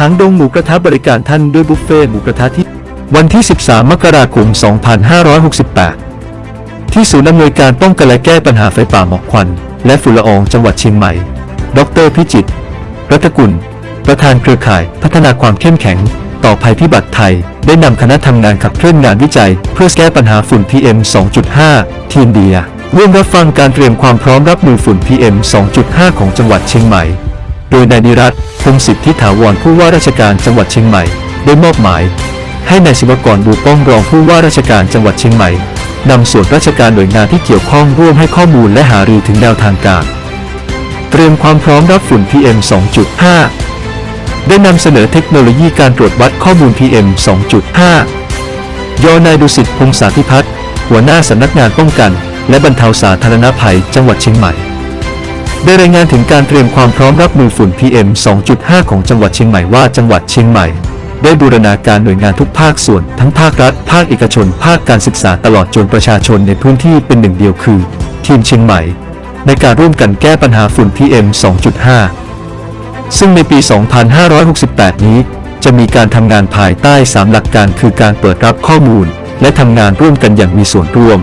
หางดงหมูกระทะบริการท่านด้วยบุฟเฟ่หมูกระทะที่วันที่ 13 มกราคม 2568 ที่ศูนย์อำนวยการป้องกันและแก้ปัญหาไฟป่าหมอกควัน และฝุ่นละอองจังหวัดเชียงใหม่ ดรพิจิตร รัตกุล ประธานเครือข่าย พัฒนาความเข้มแข็ง ต่อภัยพิบัติไทย ได้นำคณะทำงานขับเคลื่อนงานวิจัย เพื่อแก้ปัญหาฝุ่น PM 2.5 ทีมเดียร่วมรับฟังการเตรียมความพร้อมรับมือฝุ่น PM 2.5 ของจังหวัดเชียงใหม่ โดยนายนิรัตพงศิษฐ์ทิถาวรผู้ว่าราชการจังหวัดเชียงใหม่ ได้มอบหมาย ให้นายศิวกรบูป้องรองผู้ว่าราชการจังหวัดเชียงใหม่นำส่วนราชการหน่วยงานที่เกี่ยวข้องร่วมให้ข้อมูลและหารือถึงแนวทางการ เตรียมความพร้อมรับฝุ่น PM 2.5 ได้นำเสนอเทคโนโลยีการตรวจวัดข้อมูล PM 2.5 ยอนายดุสิตพงษาธิพัฒน์หัวหน้าสำนักงานป้องกัน และบรรเทาสาธารณภัยจังหวัดเชียงใหม่ ได้รายงานถึงการเตรียมความพร้อมรับมือฝุ่น PM 2.5 ของจังหวัดเชียงใหม่ว่าจังหวัดเชียงใหม่ ได้บูรณาการหน่วยงานทุกภาคส่วน ทั้งภาครัฐ ภาคเอกชน ภาคการศึกษาตลอดจนประชาชนในพื้นที่เป็นหนึ่งเดียวคือ ทีมเชียงใหม่ ในการร่วมกันแก้ปัญหาฝุ่น PM 2.5 ซึ่งในปี 2568 นี้จะมีการทำงานภายใต้ 3 หลักการคือการเปิดรับข้อมูล และทำงานร่วมกันอย่างมีส่วนร่วม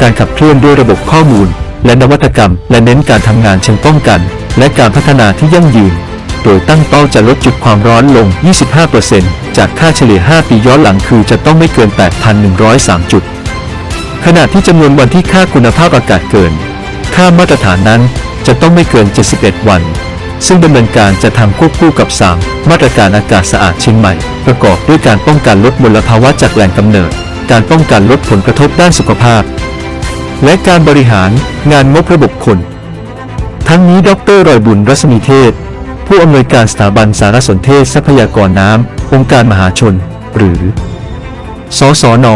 การขับเคลื่อนด้วยระบบข้อมูล และนวัตกรรม และเน้นการทำงานเชิงป้องกัน และการพัฒนาที่ยั่งยืน โดยตั้งเป้าจะลดจุดความร้อนลง 25%จากค่าเฉลี่ย 5 ปีย้อนหลังคือจะต้องไม่เกิน 8,103 จุด ขณะที่จำนวนวันที่ค่าคุณภาพอากาศเกิน ค่ามาตรฐานนั้นจะต้องไม่เกิน 71 วันซึ่งดำเนินการจะทำควบคู่กับ 3 มาตรการอากาศสะอาดเชียงใหม่ ประกอบด้วยการป้องกันลดมลภาวะจากแหล่งกำเนิด การป้องกันลดผลกระทบด้านสุขภาพ และการบริหารงานงบระบบคน ทั้งนี้ดรรอยบุญรัศมีเทศ ผู้อำนวยการสถาบันสารสนเทศทรัพยากรน้ำองค์การมหาชน หรือ สสน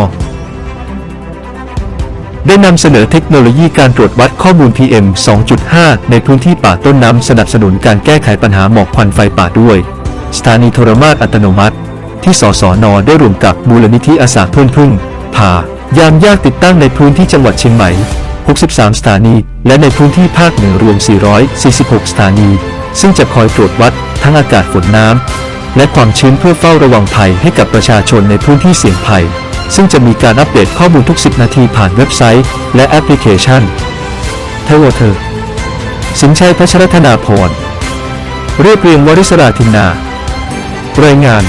ได้นำเสนอเทคโนโลยีการตรวจวัดข้อมูล PM 2.5 ในพื้นที่ป่าต้นน้ำสนับสนุนการแก้ไขปัญหาหมอกควันไฟป่าด้วย สถานีโทรมาตรอัตโนมัติ ที่สสน ได้ร่วมกับมูลนิธิอาสาเพื่อนพึ่ง พายามยากติดตั้งในพื้นที่จังหวัดเชียงใหม่ 63 สถานี และในพื้นที่ภาคเหนือรวม 446 สถานี ซึ่งจะคอยตรวจวัดทั้งอากาศฝนน้ำ และความชื้นเพื่อเฝ้าระวังภัยให้กับประชาชนในพื้นที่เสี่ยงภัย ซึ่งจะมีการอัปเดตข้อมูลทุก 10 นาทีผ่านเว็บไซต์ และแอปพลิเคชันเทวเธอ สินชัยพัชรธนาพรเรียบเรียงวริศราธินนารายงาน